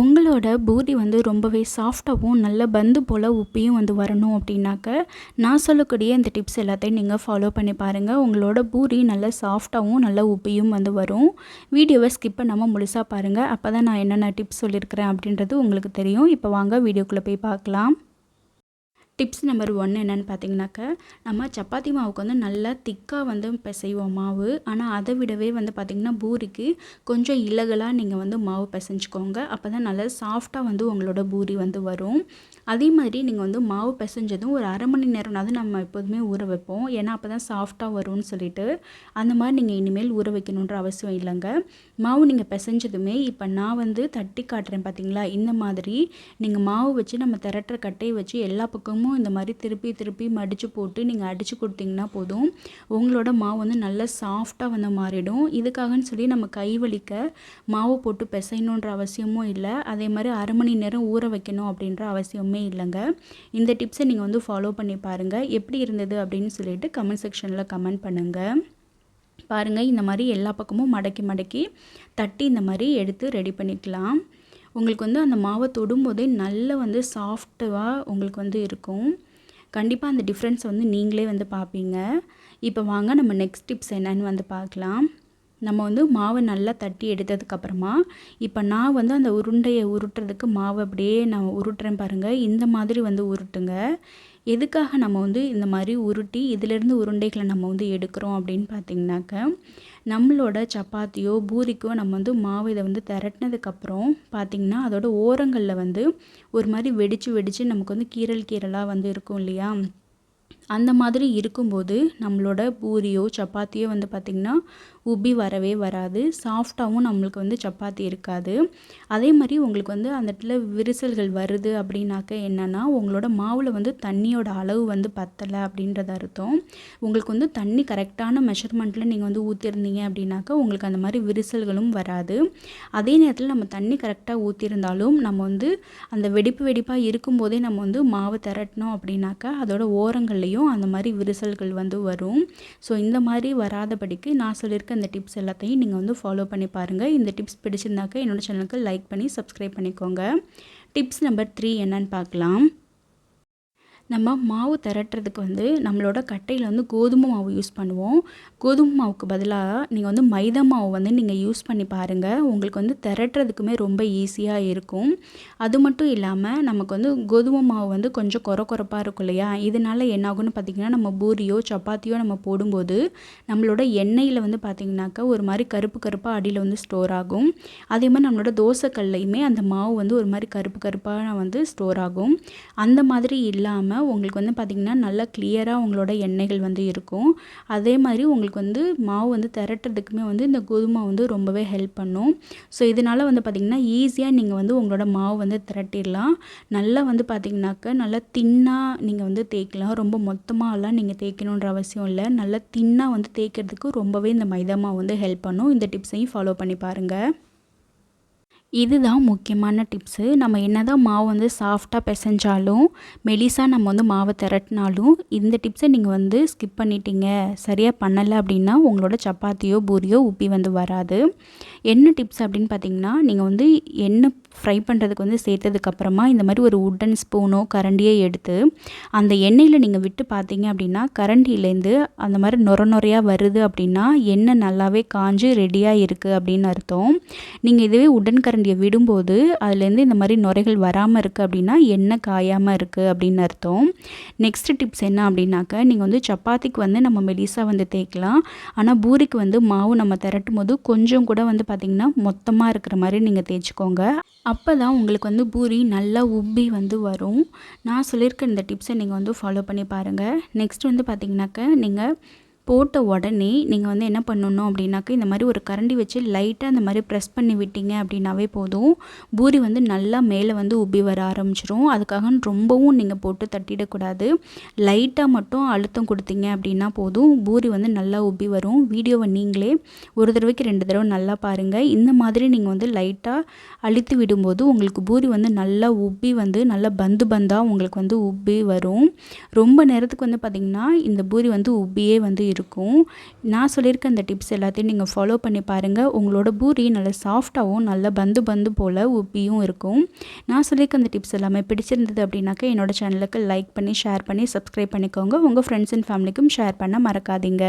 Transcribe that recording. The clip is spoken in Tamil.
உங்களோட பூரி வந்து ரொம்பவே சாஃப்டாகவும் நல்ல பந்து போல் உப்பியும் வந்து வரணும் அப்படின்னாக்க நான் சொல்லக்கூடிய இந்த டிப்ஸ் எல்லாத்தையும் நீங்கள் ஃபாலோ பண்ணி பாருங்கள் உங்களோட பூரி நல்ல சாஃப்டாகவும் நல்ல உப்பியும் வந்து வரும். வீடியோவை ஸ்கிப் பண்ணாமல் முழுசாக பாருங்கள் அப்போ தான் நான் என்னென்ன டிப்ஸ் சொல்லியிருக்கிறேன் அப்படின்றது உங்களுக்கு தெரியும். இப்போ வாங்க வீடியோக்குள்ளே போய் பார்க்கலாம். டிப்ஸ் நம்பர் ஒன் என்னென்னு பார்த்தீங்கன்னாக்க நம்ம சப்பாத்தி மாவுக்கு வந்து நல்லா திக்காக வந்து பிசைவோம் மாவு. ஆனால் அதை விடவே வந்து பார்த்திங்கன்னா பூரிக்கு கொஞ்சம் இலகலாக நீங்கள் வந்து மாவு பிசைஞ்சுக்கோங்க. அப்போ தான் நல்லா சாஃப்டாக வந்து உங்களோட பூரி வந்து வரும். அதே மாதிரி நீங்கள் வந்து மாவு பிசைஞ்சதும் ஒரு அரை மணி நேரம்னாவது நம்ம எப்போதுமே ஊற வைப்போம். ஏன்னா அப்போ தான் சாஃப்டாக வரும்னு சொல்லிட்டு அந்த மாதிரி நீங்கள் இனிமேல் ஊற வைக்கணுன்ற அவசியம் இல்லைங்க. மாவு நீங்கள் பிசைஞ்சதுமே இப்போ நான் வந்து தட்டி காட்டுறேன் பார்த்தீங்களா இந்த மாதிரி நீங்கள் மாவு வச்சு நம்ம திரட்டுற கட்டையை வச்சு எல்லா பக்கமும் இந்த மாதிரி திருப்பி திருப்பி மடித்து போட்டு நீங்கள் அடித்து கொடுத்தீங்கன்னா போதும். உங்களோட மாவு வந்து நல்லா சாஃப்டாக வந்து மாறிடும். இதுக்காகன்னு சொல்லி நம்ம கை வலிக்க மாவு போட்டு பிசையணுன்ற அவசியமும் இல்லை. அதே மாதிரி அரை மணி நேரம் ஊற வைக்கணும் அப்படின்ற அவசியமே இல்லைங்க. இந்த டிப்ஸை நீங்கள் வந்து ஃபாலோ பண்ணி பாருங்கள் எப்படி இருந்தது அப்படின்னு சொல்லிட்டு கமெண்ட் செக்ஷனில் கமெண்ட் பண்ணுங்கள் பாருங்கள் இந்த மாதிரி எல்லா பக்கமும் மடக்கி மடக்கி தட்டி இந்த மாதிரி எடுத்து ரெடி பண்ணிக்கலாம். உங்களுக்கு வந்து அந்த மாவை தொடும்போதே நல்ல வந்து சாஃப்டாக உங்களுக்கு வந்து இருக்கும். கண்டிப்பாக அந்த டிஃப்ரென்ஸ் வந்து நீங்களே வந்து பார்ப்பீங்க. இப்போ வாங்க நம்ம நெக்ஸ்ட் டிப்ஸ் என்னன்னு வந்து பார்க்கலாம். நம்ம வந்து மாவை நல்லா தட்டி எடுத்ததுக்கப்புறமா இப்போ நான் வந்து அந்த உருண்டையை உருட்டுறதுக்கு மாவை அப்படியே நான் உருட்டுறேன் பாருங்கள் இந்த மாதிரி வந்து உருட்டுங்க. எதுக்காக நம்ம வந்து இந்த மாதிரி உருட்டி இதிலேருந்து உருண்டைகளை நம்ம வந்து எடுக்கிறோம் அப்படின்னு பார்த்தீங்கன்னாக்க நம்மளோட சப்பாத்தியோ பூரிக்கோ நம்ம வந்து மாவு இதை வந்து திரட்டினதுக்கப்புறம் பார்த்திங்கன்னா அதோட ஓரங்களில் வந்து ஒரு மாதிரி வெடித்து வெடித்து நமக்கு வந்து கீரல் கீரலாக வந்து இருக்கும் இல்லையா? அந்த மாதிரி இருக்கும்போது நம்மளோட பூரியோ சப்பாத்தியோ வந்து பார்த்திங்கன்னா உப்பி வரவே வராது. சாஃப்டாகவும் நம்மளுக்கு வந்து சப்பாத்தி இருக்காது. அதே மாதிரி உங்களுக்கு வந்து அந்த இடத்துல விரிசல்கள் வருது அப்படின்னாக்க என்னென்னா உங்களோட மாவில் வந்து தண்ணியோட அளவு வந்து பத்தலை அப்படின்றத அர்த்தம். உங்களுக்கு வந்து தண்ணி கரெக்டான மெஷர்மெண்ட்டில் நீங்கள் வந்து ஊற்றிருந்தீங்க அப்படின்னாக்கா உங்களுக்கு அந்த மாதிரி விரிசல்களும் வராது. அதே நேரத்தில் நம்ம தண்ணி கரெக்டாக ஊற்றிருந்தாலும் நம்ம வந்து அந்த வெடிப்பு வெடிப்பாக இருக்கும்போதே நம்ம வந்து மாவு திரட்டினோம் அப்படின்னாக்கா அதோட ஓரங்கள்லேயும் அந்த மாதிரி விரிசல்கள் வந்து வரும். ஸோ இந்த மாதிரி வராதபடிக்கு நான் சொல்லியிருக்க இந்த டிப்ஸ் எல்லாத்தையும் நீங்கள் வந்து ஃபாலோ பண்ணி பாருங்கள் இந்த டிப்ஸ் பிடிச்சிருந்தாக்க என்னோடய சேனலுக்கு லைக் பண்ணி சப்ஸ்கிரைப் பண்ணிக்கோங்க. டிப்ஸ் நம்பர் த்ரீ என்னன்னு பார்க்கலாம். நம்ம மாவு திரட்டுறதுக்கு வந்து நம்மளோட கட்டையில் வந்து கோதுமை மாவு யூஸ் பண்ணுவோம். கோதுமை மாவுக்கு பதிலாக நீங்கள் வந்து மைதா மாவு வந்து நீங்கள் யூஸ் பண்ணி பாருங்கள் உங்களுக்கு வந்து திரட்டுறதுக்குமே ரொம்ப ஈஸியாக இருக்கும். அது மட்டும் இல்லாமல் நமக்கு வந்து கோதுமை மாவு வந்து கொஞ்சம் குறை குறைப்பாக இருக்கும் இல்லையா? இதனால் என்ன ஆகும்னு பார்த்திங்கன்னா நம்ம பூரியோ சப்பாத்தியோ நம்ம போடும்போது நம்மளோட எண்ணெயில் வந்து பார்த்திங்கனாக்கா ஒரு மாதிரி கருப்பு கருப்பாக அடியில் வந்து ஸ்டோர் ஆகும். அதே மாதிரி நம்மளோட தோசைக்கல்லையுமே அந்த மாவு வந்து ஒரு மாதிரி கருப்பு கருப்பாக வந்து ஸ்டோர் ஆகும். அந்த மாதிரி இல்லாமல் உங்களுக்கு வந்து பார்த்திங்கன்னா நல்லா கிளியராக உங்களோட எண்ணெய்கள் வந்து இருக்கும். அதே மாதிரி உங்களுக்கு வந்து மாவு வந்து திரட்டுறதுக்குமே வந்து இந்த கோதுமை வந்து ரொம்பவே ஹெல்ப் பண்ணும். ஸோ இதனால் வந்து பார்த்திங்கன்னா ஈஸியாக நீங்கள் வந்து உங்களோட மாவு வந்து திரட்டிடலாம். நல்லா வந்து பார்த்திங்கனாக்க நல்லா தின்னாக நீங்கள் வந்து தேய்க்கலாம். ரொம்ப மொத்தமாகலாம் நீங்கள் தேய்க்கணுன்ற அவசியம் இல்லை. நல்லா தின்னாக வந்து தேய்க்கிறதுக்கு ரொம்பவே இந்த மைதா மாவு வந்து ஹெல்ப் பண்ணும். இந்த டிப்ஸையும் ஃபாலோ பண்ணி பாருங்கள் இதுதான் முக்கியமான டிப்ஸு நம்ம என்ன தான் மாவு வந்து சாஃப்டாக பிசைஞ்சாலும் மெலிசாக நம்ம வந்து மாவை திரட்டினாலும் இந்த டிப்ஸை நீங்கள் வந்து ஸ்கிப் பண்ணிட்டீங்க சரியாக பண்ணலை அப்படின்னா உங்களோட சப்பாத்தியோ பூரியோ உப்பி வந்து வராது. என்ன டிப்ஸ் அப்படின்னு பார்த்தீங்கன்னா நீங்கள் வந்து எண்ணெய் ஃப்ரை பண்ணுறதுக்கு வந்து சேர்த்ததுக்கப்புறமா இந்த மாதிரி ஒரு உட்டன் ஸ்பூனோ கரண்டியோ எடுத்து அந்த எண்ணெயில் நீங்கள் விட்டு பார்த்தீங்க அப்படின்னா கரண்டியிலேருந்து அந்த மாதிரி நொர நொறையாக வருது அப்படின்னா எண்ணெய் நல்லாவே காஞ்சு ரெடியாக இருக்குது அப்படின்னு அர்த்தம். நீங்கள் இதுவே உடன் கரண்டியை விடும்போது அதுலேருந்து இந்த மாதிரி நுரைகள் வராமல் இருக்குது அப்படின்னா எண்ணெய் காயாமல் இருக்குது அப்படின்னு அர்த்தம். நெக்ஸ்ட் டிப்ஸ் என்ன அப்படின்னாக்க நீங்கள் வந்து சப்பாத்திக்கு வந்து நம்ம மெலிசாக வந்து தேய்க்கலாம். ஆனால் பூரிக்கு வந்து மாவு நம்ம திரட்டும் போது கொஞ்சம் கூட வந்து பார்த்திங்கன்னா மொத்தமாக இருக்கிற மாதிரி நீங்கள் தேய்ச்சிக்கோங்க. அப்போ தான் உங்களுக்கு வந்து பூரி நல்லா உப்பி வந்து வரும். நான் சொல்லியிருக்க இந்த டிப்ஸை நீங்கள் வந்து ஃபாலோ பண்ணி பாருங்கள் நெக்ஸ்ட் வந்து பார்த்திங்கனாக்க நீங்கள் போட்ட உடனே நீங்கள் வந்து என்ன பண்ணணும் அப்படின்னாக்கா இந்த மாதிரி ஒரு கரண்டி வச்சு லைட்டாக அந்த மாதிரி ப்ரெஸ் பண்ணி விட்டீங்க அப்படின்னாவே போதும். பூரி வந்து நல்லா மேலே வந்து உப்பி வர ஆரம்பிச்சிரும். அதுக்காக ரொம்பவும் நீங்கள் போட்டு தட்டிடக்கூடாது. லைட்டாக மட்டும் அழுத்தம் கொடுத்தீங்க அப்படின்னா போதும். பூரி வந்து நல்லா உப்பி வரும். வீடியோவை நீங்களே ஒரு தடவைக்கு ரெண்டு தடவை நல்லா பாருங்கள் இந்த மாதிரி நீங்கள் வந்து லைட்டாக அழுத்தி விடும்போது உங்களுக்கு பூரி வந்து நல்லா உப்பி வந்து நல்லா பந்து பந்தாக உங்களுக்கு வந்து உப்பி வரும். ரொம்ப நேரத்துக்கு வந்து பார்த்திங்கன்னா இந்த பூரி வந்து உப்பியே வந்து இருக்கும். நான் சொல்லியிருக்க அந்த டிப்ஸ் எல்லாத்தையும் நீங்கள் ஃபாலோ பண்ணி பாருங்கள் உங்களோட பூரி நல்லா சாஃப்டாகவும் நல்ல பந்து பந்து போல் உப்பியும் இருக்கும். நான் சொல்லியிருக்க அந்த டிப்ஸ் எல்லாமே பிடிச்சிருந்தது அப்படின்னாக்கா என்னோடய சேனலுக்கு லைக் பண்ணி ஷேர் பண்ணி சப்ஸ்கிரைப் பண்ணிக்கோங்க. உங்கள் ஃப்ரெண்ட்ஸ் அண்ட் ஃபேமிலிக்கும் ஷேர் பண்ண மறக்காதீங்க.